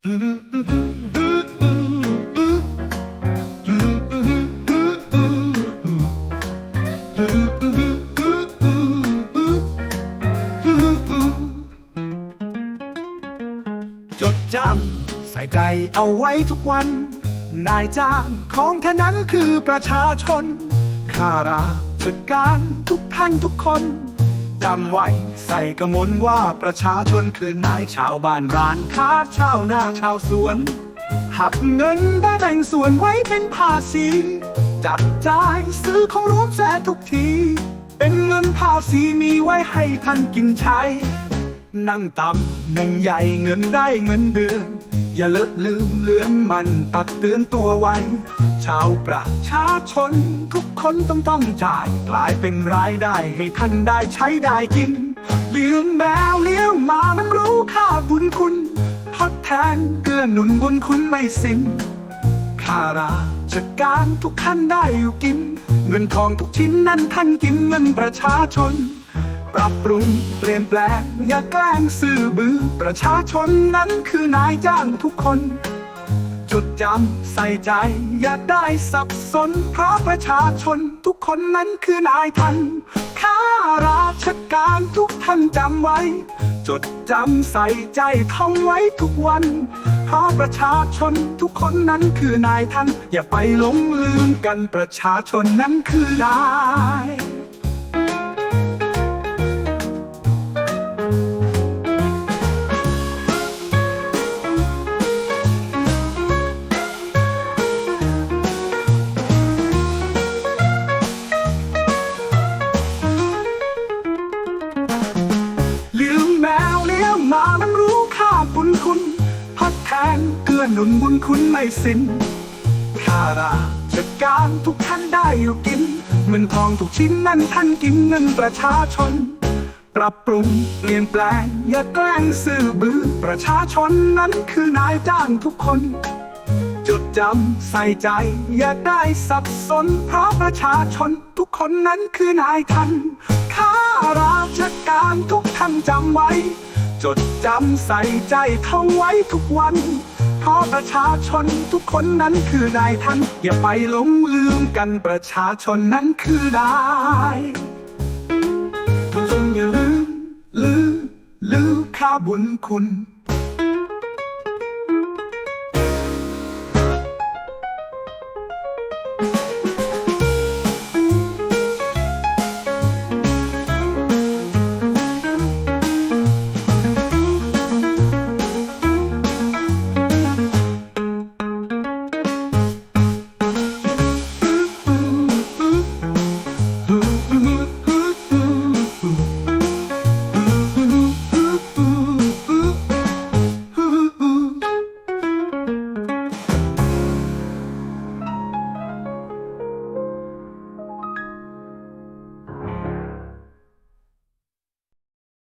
จดจำใส่ใจเอาไว้ทุกวัน นายจ้างของแค่นั้นคือประชาชนข้าราชการทุกท่านทุกคน จำไว้ ใส่กระมนว่าประชาชนคือนายชาวบ้านร้านค้าชาวนาชาวสวน หักเงินได้แบ่งส่วนไว้เป็นภาษี จับจ่ายซื้อของรวมแสนทุกที เป็นเงินภาษีมีไว้ให้ท่านกินใช้ นั่งต่ำนั่งใหญ่เงินได้เงินเดือน อย่าเลอะลืมเลือนมันตักเตือนตัวไว้ ชาวประชาชน ทุกคนต้องต้องจ่ายกลายเป็นรายได้ให้ท่านได้ใช้ได้กิน เลี้ยงแมวเลี้ยงหมามันรู้ค่าบุญคุณทดแทนเกื้อหนุนบุญคุณไม่สิ้นข้าราชการทุกท่านได้อยู่กิน เงินทองทุกชิ้นนั้นท่านกินเงินประชาชน ปรับปรุงเปลี่ยนแปลงอย่าแกล้งซื่อบือประชาชนนั้นคือนายจ้างทุกคน จดจำใส่ใจ อย่าได้สับสน เพราะประชาชนทุกคนนั้นคือนายท่านข้าราชการทุกท่านจำไว้ จดจำใส่ใจท่องไว้ทุกวัน เพราะประชาชนทุกคนนั้นคือนายท่าน อย่าไปหลงลืมกันประชาชนนั้นคือนาย แทนเกื้อหนุนบุญคุณไม่สิ้นข้าราชการทุกท่านได้อยู่กินเงินทองทุกชิ้นนั้นท่านกินเงินประชาชน ปรับปรุงเปลี่ยนแปลง อย่าแกล้งซื่อบื้อประชาชนนั้นคือนายจ้างทุกคน จดจำใส่ใจ อย่าได้สับสน เพราะประชาชนทุกคนนั้นคือนายท่านข้าราชการทุกท่านจำไว้ จดจำใส่ใจท่องไว้ทุกวัน เพราะประชาชนทุกคนนั้นคือนายท่าน อย่าไปหลงลืมกันประชาชนนั้นคือนายจงอย่าลืมลืมลืมค่าบุญคุณ